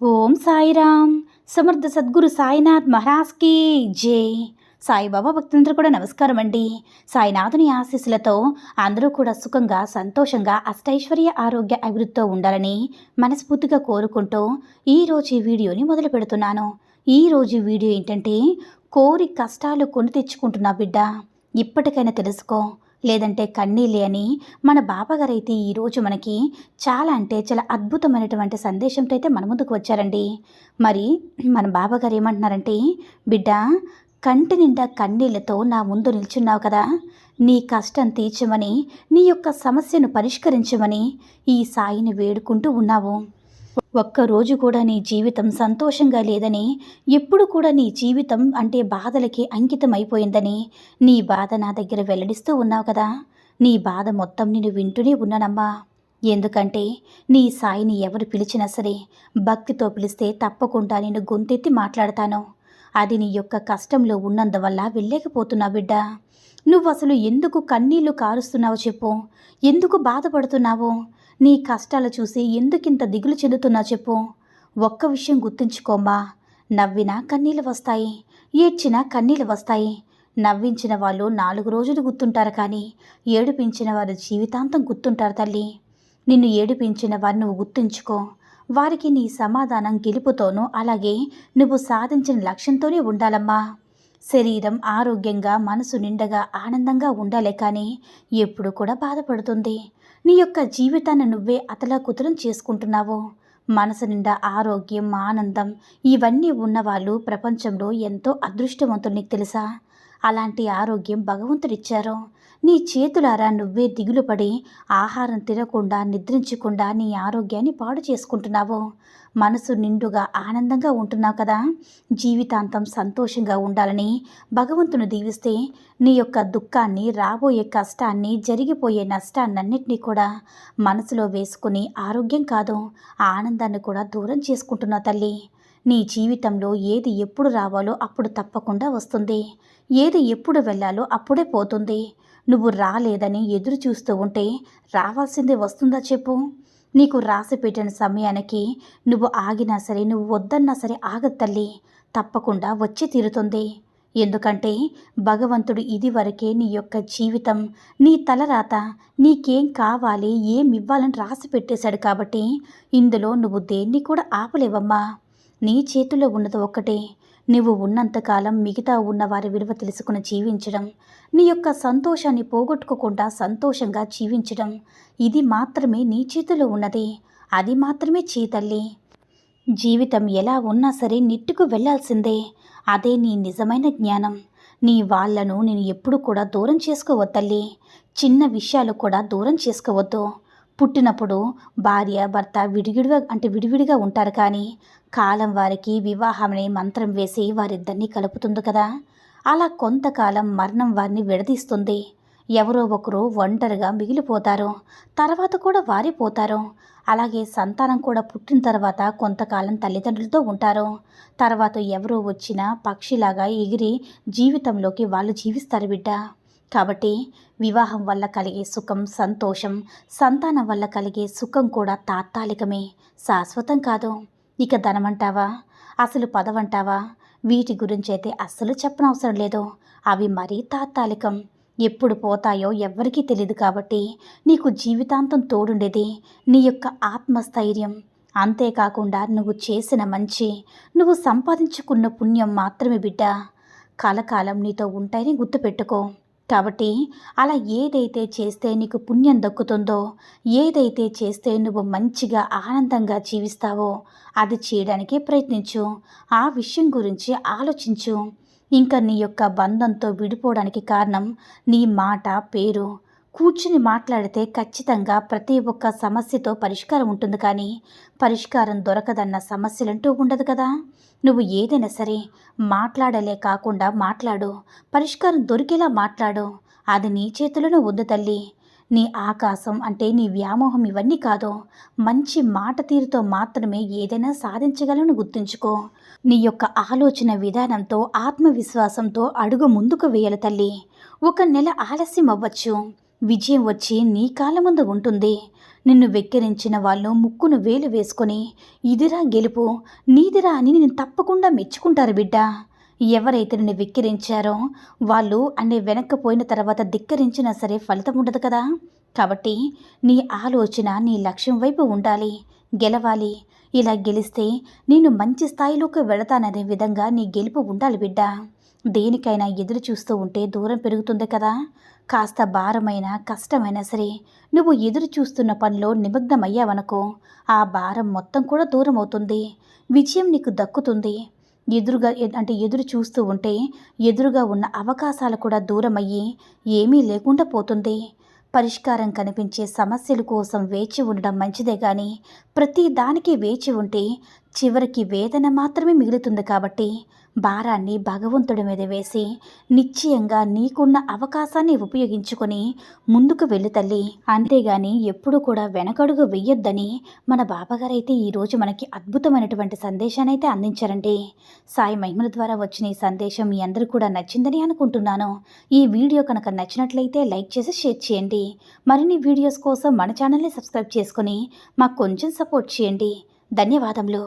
ఓం సాయిరామ్. సమర్థ సద్గురు సాయినాథ్ మహారాజ్కి జై. సాయిబాబా భక్తులందరూ కూడా నమస్కారం అండి. సాయినాథుని ఆశీస్సులతో అందరూ కూడా సుఖంగా సంతోషంగా అష్టైశ్వర్య ఆరోగ్య అభివృద్ధితో ఉండాలని మనస్ఫూర్తిగా కోరుకుంటూ ఈరోజు ఈ వీడియోని మొదలు పెడుతున్నాను. ఈరోజు వీడియో ఏంటంటే కోరి కష్టాలు కొని తెచ్చుకుంటున్నా బిడ్డ. ఇప్పటికైనా తెలుసుకో లేదంటే కన్నీళ్ళే అని మన బాబాగారైతే ఈరోజు మనకి చాలా అంటే చాలా అద్భుతమైనటువంటి సందేశంతో అయితే మన ముందుకు వచ్చారండి. మరి మన బాబాగారు ఏమంటున్నారంటే బిడ్డ కంటి నిండా కన్నీళ్ళతో నా ముందు నిల్చున్నావు కదా. నీ కష్టం తీర్చమని నీ యొక్క సమస్యను పరిష్కరించమని ఈ సాయిని వేడుకుంటూ ఉన్నావు. ఒక్కరోజు కూడా నీ జీవితం సంతోషంగా లేదని ఎప్పుడు కూడా నీ జీవితం అంటే బాధలకి అంకితం అయిపోయిందని నీ బాధ నా దగ్గర వెల్లడిస్తూ ఉన్నావు కదా. నీ బాధ మొత్తం నేను వింటూనే ఉన్నానమ్మా. ఎందుకంటే నీ సాయిని ఎవరు పిలిచినా సరే భక్తితో పిలిస్తే తప్పకుండా నేను గొంతెత్తి మాట్లాడతాను. అది నీ యొక్క కష్టంలో ఉన్నందువల్ల వెళ్ళలేకపోతున్నా బిడ్డ. నువ్వు అసలు ఎందుకు కన్నీళ్ళు కారుస్తున్నావో చెప్పు. ఎందుకు బాధపడుతున్నావో? నీ కష్టాలు చూసి ఎందుకింత దిగులు చెందుతున్నా చెప్పు. ఒక్క విషయం గుర్తుంచుకోమ్మా. నవ్వినా కన్నీళ్ళు వస్తాయి. ఏడ్చినా కన్నీళ్ళు వస్తాయి. నవ్వించిన వాళ్ళు నాలుగు రోజులు గుర్తుంటారు కానీ ఏడిపించిన వారు జీవితాంతం గుర్తుంటారు తల్లి. నిన్ను ఏడిపించిన వారు నువ్వు గుర్తుంచుకో. వారికి నీ సమాధానం గెలుపుతోనూ అలాగే నువ్వు సాధించిన లక్ష్యంతోనే ఉండాలమ్మా. శరీరం ఆరోగ్యంగా మనసు నిండగా ఆనందంగా ఉండాలి కానీ ఎప్పుడు కూడా బాధపడుతుంది. నీ యొక్క జీవితాన్ని నువ్వే అతలాకుతలం చేసుకుంటున్నావు? మనసు నిండా ఆరోగ్యం ఆనందం ఇవన్నీ ఉన్నవాళ్ళు ప్రపంచంలో ఎంతో అదృష్టవంతులు నీకు తెలుసా? అలాంటి ఆరోగ్యం భగవంతుడిచ్చారు? నీ చేతులారా నువ్వే దిగులుపడి ఆహారం తినకుండా నిద్రించకుండా నీ ఆరోగ్యాన్ని పాడు చేసుకుంటున్నావు. మనసు నిండుగా ఆనందంగా ఉంటున్నావు కదా. జీవితాంతం సంతోషంగా ఉండాలని భగవంతుని దీవిస్తే నీ యొక్క దుఃఖాన్ని రాబోయే కష్టాన్ని జరిగిపోయే నష్టాన్నన్నింటినీ కూడా మనసులో వేసుకుని ఆరోగ్యం కాదు ఆనందాన్ని కూడా దూరం చేసుకుంటున్నావు తల్లి. నీ జీవితంలో ఏది ఎప్పుడు రావాలో అప్పుడు తప్పకుండా వస్తుంది. ఏది ఎప్పుడు వెళ్ళాలో అప్పుడే పోతుంది. నువ్వు రాలేదని ఎదురు చూస్తూ ఉంటే రావాల్సిందే వస్తుందా చెప్పు. నీకు రాసి పెట్టిన సమయానికి నువ్వు ఆగినా సరే నువ్వు వద్దన్నా సరే ఆగదు తల్లి. తప్పకుండా వచ్చి తీరుతుంది. ఎందుకంటే భగవంతుడు ఇది వరకే నీ యొక్క జీవితం నీ తలరాత నీకేం కావాలి ఏం ఇవ్వాలని రాసి పెట్టేశాడు కాబట్టి ఇందులో నువ్వు దేన్ని కూడా ఆపలేవమ్మా. నీ చేతిలో ఉన్నది ఒక్కటే. నువ్వు ఉన్నంతకాలం మిగతా ఉన్న వారి విలువ తెలుసుకుని జీవించడం నీ యొక్క సంతోషాన్ని పోగొట్టుకోకుండా సంతోషంగా జీవించడం ఇది మాత్రమే నీ చేతిలో ఉన్నది. అది మాత్రమే చేతల్లి జీవితం ఎలా ఉన్నా సరే నిట్టుకు వెళ్ళాల్సిందే అదే నీ నిజమైన జ్ఞానం. నీ వాళ్ళను నేను ఎప్పుడు కూడా దూరం చేసుకోవద్దల్లి చిన్న విషయాలు కూడా దూరం చేసుకోవద్దు. పుట్టినప్పుడు భార్య భర్త విడివిడిగా అంటే విడివిడిగా ఉంటారు కానీ కాలం వారికి వివాహమనే మంత్రం వేసి వారిద్దరినీ కలుపుతుంది కదా. అలా కొంతకాలం మరణం వారిని విడదీస్తుంది. ఎవరో ఒకరు ఒంటరిగా మిగిలిపోతారు. తర్వాత కూడా వారిపోతారు. అలాగే సంతానం కూడా పుట్టిన తర్వాత కొంతకాలం తల్లిదండ్రులతో ఉంటారు. తర్వాత ఎవరో వచ్చినా పక్షిలాగా ఎగిరి జీవితంలోకి వాళ్ళు జీవిస్తారు బిడ్డ. కాబట్టి వివాహం వల్ల కలిగే సుఖం సంతోషం సంతానం వల్ల కలిగే సుఖం కూడా తాత్కాలికమే. శాశ్వతం కాదు. ఇక ధనమంటావా? అసలు పదవంటావా? వీటి గురించి అయితే అస్సలు చెప్పనవసరం లేదు. అవి మరీ తాత్కాలికం. ఎప్పుడు పోతాయో ఎవ్వరికీ తెలియదు కాబట్టి నీకు జీవితాంతం తోడుండేది నీ యొక్క ఆత్మస్థైర్యం. అంతేకాకుండా నువ్వు చేసిన మంచి నువ్వు సంపాదించుకున్న పుణ్యం మాత్రమే బిడ్డ. కలకాలం నీతో ఉంటాయని గుర్తుపెట్టుకో. కాబట్టి అలా ఏదైతే చేస్తే నీకు పుణ్యం దక్కుతుందో ఏదైతే చేస్తే నువ్వు మంచిగా ఆనందంగా జీవిస్తావో అది చేయడానికి ప్రయత్నించు. ఆ విషయం గురించి ఆలోచించు. ఇంకా నీ యొక్క బంధంతో విడిపోవడానికి కారణం నీ మాట పేరు కూర్చుని మాట్లాడితే ఖచ్చితంగా ప్రతి ఒక్క సమస్యతో పరిష్కారం ఉంటుంది కానీ పరిష్కారం దొరకదన్న సమస్యలంటూ ఉండదు కదా. నువ్వు ఏదైనా సరే మాట్లాడలే కాకుండా మాట్లాడు. పరిష్కారం దొరికేలా మాట్లాడు. అది నీ చేతిలోనే ఉంది తల్లి. నీ ఆకాశం అంటే నీ వ్యామోహం ఇవన్నీ కాదు. మంచి మాట తీరుతో మాత్రమే ఏదైనా సాధించగలను గుర్తుంచుకో. నీ యొక్క ఆలోచన విధానంతో ఆత్మవిశ్వాసంతో అడుగు ముందుకు వేయాలి తల్లి. ఒక నెల ఆలస్యం అవ్వచ్చు. విజయం వచ్చి నీ కాళ్ళ ముందు ఉంటుంది. నిన్ను వెక్కిరించిన వాళ్ళు ముక్కును వేలు వేసుకొని ఇదిరా గెలుపు నీదిరా అని నేను తప్పకుండా మెచ్చుకుంటారు బిడ్డ. ఎవరైతే నిన్ను వెక్కిరించారో వాళ్ళు అనే వెనక్కిపోయిన తర్వాత ధిక్కరించినా సరే ఫలితం ఉండదు కదా. కాబట్టి నీ ఆలోచన నీ లక్ష్యం వైపు ఉండాలి. గెలవాలి. ఇలా గెలిస్తే నేను మంచి స్థాయిలోకి వెళతాననే విధంగా నీ గెలుపు ఉండాలి బిడ్డ. దేనికైనా ఎదురు చూస్తూ ఉంటే దూరం పెరుగుతుంది కదా. కాస్త భారమైన కష్టమైనా సరే నువ్వు ఎదురు చూస్తున్న పనిలో నిమగ్నమయ్యావనుకో ఆ భారం మొత్తం కూడా దూరం అవుతుంది విజయం నీకు దక్కుతుంది. ఎదురుగా అంటే ఎదురు చూస్తూ ఉంటే ఎదురుగా ఉన్న అవకాశాలు కూడా దూరమయ్యి ఏమీ లేకుండా పోతుంది. పరిష్కారం కనిపించే సమస్యల కోసం వేచి ఉండడం మంచిదే కానీ ప్రతి దానికి వేచి ఉంటే చివరికి వేదన మాత్రమే మిగులుతుంది కాబట్టి భారాన్ని భగవంతుడి మీద వేసి నిశ్చయంగా నీకున్న అవకాశాన్ని ఉపయోగించుకొని ముందుకు వెళ్ళు తల్లి. అంతేగాని ఎప్పుడు కూడా వెనకడుగు వెయ్యొద్దని మన బాబాగారైతే ఈరోజు మనకి అద్భుతమైనటువంటి సందేశాన్ని అయితే అందించారండి సాయి మహిమల ద్వారా వచ్చిన ఈ సందేశం మీ అందరూ కూడా నచ్చిందని అనుకుంటున్నాను. ఈ వీడియో కనుక నచ్చినట్లయితే లైక్ చేసి షేర్ చేయండి. మరిన్ని వీడియోస్ కోసం మన ఛానల్ని సబ్స్క్రైబ్ చేసుకొని మాకు కొంచెం సపోర్ట్ చేయండి. ధన్యవాదములు.